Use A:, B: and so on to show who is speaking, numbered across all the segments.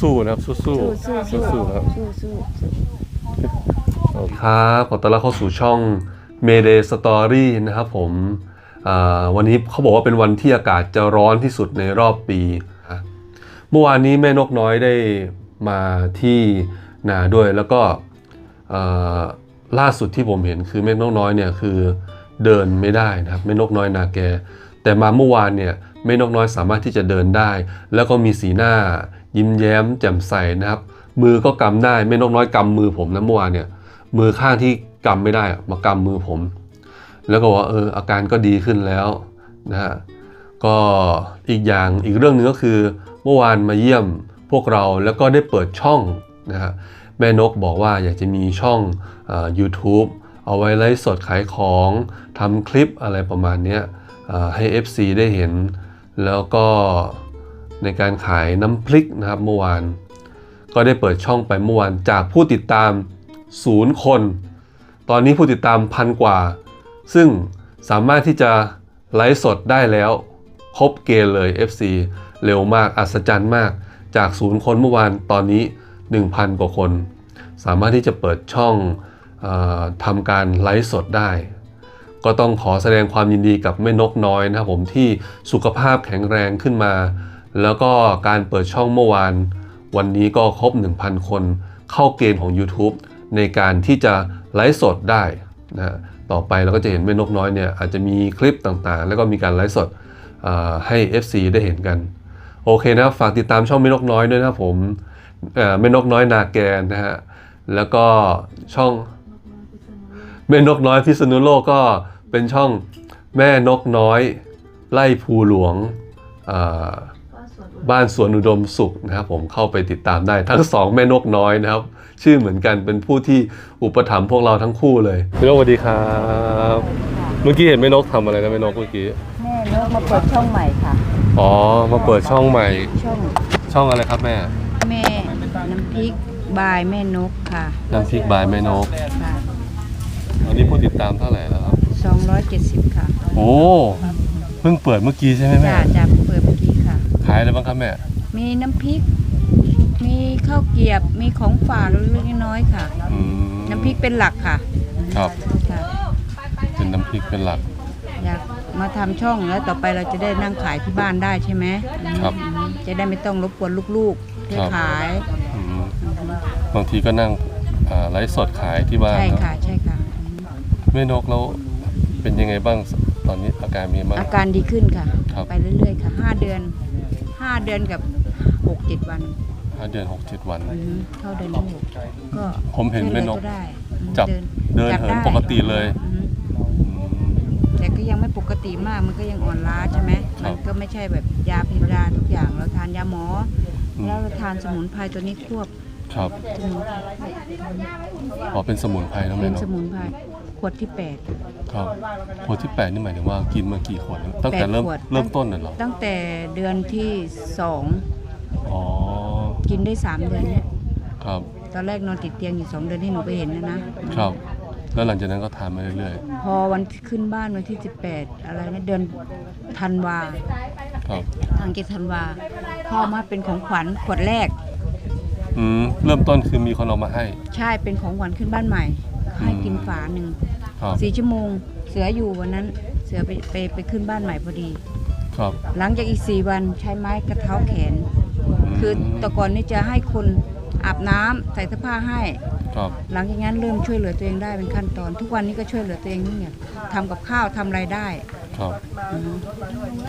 A: สู้ๆนะครับสู้ๆ
B: สู้สู้สู้
A: สู้ๆครับ
B: สู้สู้
A: ครับขอต้อนรับเข้าสู่ช่อง Mayday Story นะครับผมอ่าวันนี้เขาบอกว่าเป็นวันที่อากาศจะร้อนที่สุดในรอบปีอะเมื่อวานนี้แม่นกน้อยได้มาที่นาด้วยแล้วก็เอ่อล่าสุดที่ผมเห็นคือแม่นกน้อยเนี่ยคือเดินไม่ได้นะครับแม่นกน้อยนาแก แต่มาเมื่อวานเนี่ย แม่นกน้อยสามารถที่จะเดินได้ แล้วก็มีสีหน้า ยิ้มแย้ม แจ่มใสนะครับ มือก็กำได้แม่นกน้อยกำมือผมนะเมื่อวานเนี่ย มือข้างที่กำไม่ได้มากำมือผม แล้วก็ว่าเอออาการก็ดีขึ้นแล้วนะฮะก็อีกอย่างอีกเรื่องหนึ่งก็คือ เมื่อวานมาเยี่ยมพวกเราแล้วก็ได้เปิดช่องนะฮะแม่นกบอกว่าอยากจะมีช่องเออ YouTube เอาไว้ไลฟ์สดขายของทำคลิปอะไรประมาณนี้ยเอ่อให้ FC ได้เห็น แล้วก็ในการขายน้ำพริกนะครับเมื่อวาน ก็ได้เปิดช่องไปเมื่อวานจากผู้ติดตามศูนย์คน ตอนนี้ผู้ติดตามพันกว่า ซึ่งสามารถที่จะไลฟ์สดได้แล้ว ครบเกณฑ์เลย FC เร็วมากอัศจรรย์มาก จากศูนย์คนเมื่อวานตอนนี้ 1,000 กว่าคน สามารถที่จะเปิดช่องอทำการไลฟ์สดได้ ก็ต้องขอแสดงความยินดีกับแม่นกน้อยนะครับผมที่สุขภาพแข็งแรงขึ้นมา แล้วก็การเปิดช่องเมื่อวาน วันนี้ก็ครบ 1,000 คน เข้าเกณฑ์ของ YouTube ในการที่จะไลฟ์สดได้นะต่อไปเราก็จะเห็นแม่นกน้อยเนี่ยอาจจะมีคลิปต่างๆ แล้วก็มีการไลฟ์สดเอ่อให้ FC ได้เห็นกัน โอเคนะฝากติดตามช่องแม่นกน้อยด้วยนะผมแม่นกน้อยนาแกนนะฮะแล้วก็ช่องแม่นกน้อยพิษณุโลกก็ เป็นช่องแม่นกน้อย ไล่ภูหลวงเอ่อบ้านสวนอุดมสุขนะครับ ผมเข้าไปติดตามได้ทั้งสองแม่นกน้อยนะครับ ชื่อเหมือนกันเป็นผู้ที่อุปถัมภ์พวกเราทั้งคู่เลยแม่นกสวัสดีครับ เมื่อกี้เห็นแม่นกทำอะไรนะแม่นกเมื่อกี้
B: แม่นกมาเปิดช่องใหม่ค่ะ
A: อ๋อมาเปิดช่องใหม่
B: ช่อง
A: ช่องอะไรครับแม่
B: แม่น้ำพริกบายแม่นกค่ะ
A: น้ำพริกบายแม่นก
B: ค่ะ
A: ตอนนี้ผู้ติดตามเท่าไหร่แล้วครับ
B: 270 ค่ะ
A: โอ้เพิ่งเปิดเมื่อกี้ใช่ไหมแม่
B: จ่าจะเปิดเมื่อกี้ค่ะ
A: ขายอะไรบ้างครับแม่
B: มีน้ำพริก มีข้าวเกรียบ มีของฝากเล็กๆน้อยๆค่ะ
A: อืม
B: น้ำพริกเป็นหลักค่ะ
A: ครับ
B: ค่ะ
A: เป็นน้ำพริกเป็นหลัก
B: อยากมาทำช่องแล้วต่อไปเราจะได้นั่งขายที่บ้านได้ใช่ไหม
A: ครับ
B: อืมจะได้ไม่ต้องรบกวนลูกๆที่
A: ครับ
B: ขาย
A: อืมบางทีก็นั่งอ่าไลฟ์สดขายที่บ้าน
B: ใช่
A: เนอะ
B: ค่ะใช่ค่ะ
A: แม่นกแล้ว เป็นยังไงบ้างตอนนี้อาการมีบ้าง
B: อาการดีขึ้นค่ะ
A: ครับ
B: ไปเรื่อยๆค่ะห้าเดือนห้าเดือนกับหกเจ็ดวัน
A: ห้าเดือนหกเจ็ดวัน
B: อือฮึเข้าเดือนที่หกก็
A: ผมเห็นแม่นก
B: ช่วยเหลือตัวได้อืม
A: จับเดิน
B: จับ
A: เหิน
B: ได้
A: ปกติเลย
B: อือฮึ
A: อืม
B: แต่ก็ยังไม่ปกติมากมันก็ยังอ่อนล้าใช่ไหม
A: ครั
B: มั
A: บ
B: นก็ไม่ใช่แบบยาพิษยาทุกอย่างเราทานยาหมออ
A: ม
B: แล้วเราทานสมุนไพรตัวนี้ควบ
A: ครับ
B: สมุนไพร
A: อ๋อเป็นสมุนไพรนะ
B: เป็
A: แม่
B: น
A: เน
B: ส
A: อะ
B: มุนไพรข วดที่แปด
A: ครับขวดที่แปดนี่หมายถึงว่ากินมากี่ขวดแล้วตั้งแต่
B: แปด
A: เริ่ม
B: ขวด
A: เริ่มต้นน่ะเหรอ
B: ตั้งแต่เดือนที่สอง
A: อ๋อ
B: กินได้สามเดือนเนี่ย
A: ครับ
B: ตอนแรกนอนติดเตียงอยู่สองเดือนที่หนูไปเห็นนะนะครับ
A: แล้วหลังจากนั้นก็ทานมาเรื่อย
B: พอวันขึ้นบ้านวันที่18อะไรนะเดือนธันวา
A: ๆครับ
B: ทางเกธันวาพ่อมาเป็นของขวัญขวดแรก
A: อืมเริ่มต้นคือมีคนเอามาให้
B: ใช่เป็นของขวัญขึ้นบ้านใหม่ ให้กินฝาหนึ่ง
A: ครับ
B: สี่ชั่วโมง เสืออยู่วันนั้น เสือไปไปไปขึ้นบ้านใหม่พอดี
A: ครับ
B: หลังจากอีกสี่วันใช้ไม้กระเท้าแขน
A: ม
B: คือแต่ก่อนนี่จะให้คนอาบน้ำใส่เสื้อผ้าให้
A: ครับ
B: หลังจากนั้นเริ่มช่วยเหลือตัวเองได้เป็นขั้นตอน ทุกวันนี้ก็ช่วยเหลือตัวเองนี่ไงทำกับข้าวทำรายได้
A: ครับ
B: อือฮึ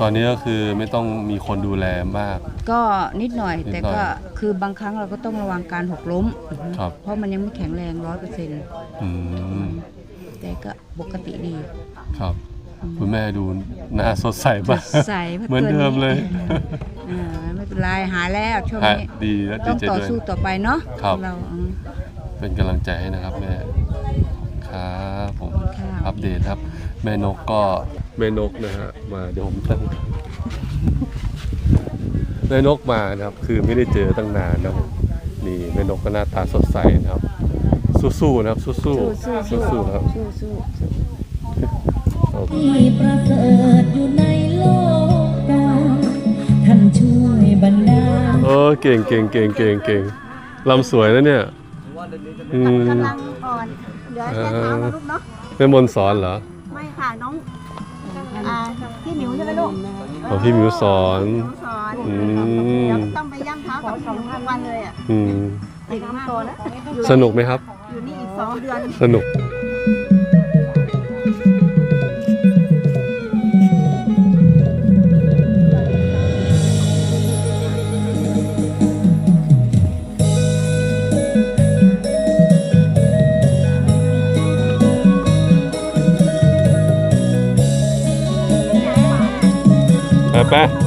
A: ตอนนี้ก็คือไม่ต้องมีคนดูแลมาก
B: ก็นิดหน่อย
A: นิดหน่อย
B: แต่ก็คือบางครั้งเราก็ต้องระวังการหกล้มอือฮึ
A: ครับ
B: เพราะมันยังไม่แข็งแรงร้อยเปอร์เซ็นต์
A: อืม
B: แต่ก็ปกติดี
A: ครับ คุณแม่ดูหน้าสดใส
B: ส
A: มาก
B: ดใสพราะ
A: เหมือนเดิมเลย
B: อ่าไม่เป็นไรหายแล้วช่วง
A: ฮะ
B: นี้
A: ดีและดี
B: ต้อง
A: ใจ
B: ต่อ
A: ด้วย
B: สู้ต่อไปเนาะ
A: ครับ
B: เราอืม
A: เป็นกำลังใจให้นะครับแม่ ครับผม
B: ค่ะ
A: อัปเดตครับ แม่นกก็ แม่นกนะฮะมาเดี๋ยวผมตั้งแม่นกมานะครับ คือไม่ได้เจอตั้งนานนะนี่แม่นกก็หน้าตาสดใสนะครับ สู้ๆนะครับ สู้ๆ
B: สู้
A: ๆครับ
C: ที่ประเสริฐอยู่ในโลกกาท่านช่วยบรรดา
A: เออเก่งเก่งเก่งเก่งเก่งลำสวยนะเนี่ยอืม
D: กำลังอ่อนเหลือแค่เท้าลูกเนาะ
A: เป็นมนสอนเหรอ
D: อ่พี่หมิวใช่ไหมลูก
A: ขอพี่หมิวสอน
D: อื
A: ม
D: ต้องไปย่ำเท้า
C: ของพี่มิวทุกวันเลยอะอืมสนุกไหมครับ อยู่นี่อีกสองเดือน สนุก
A: bye.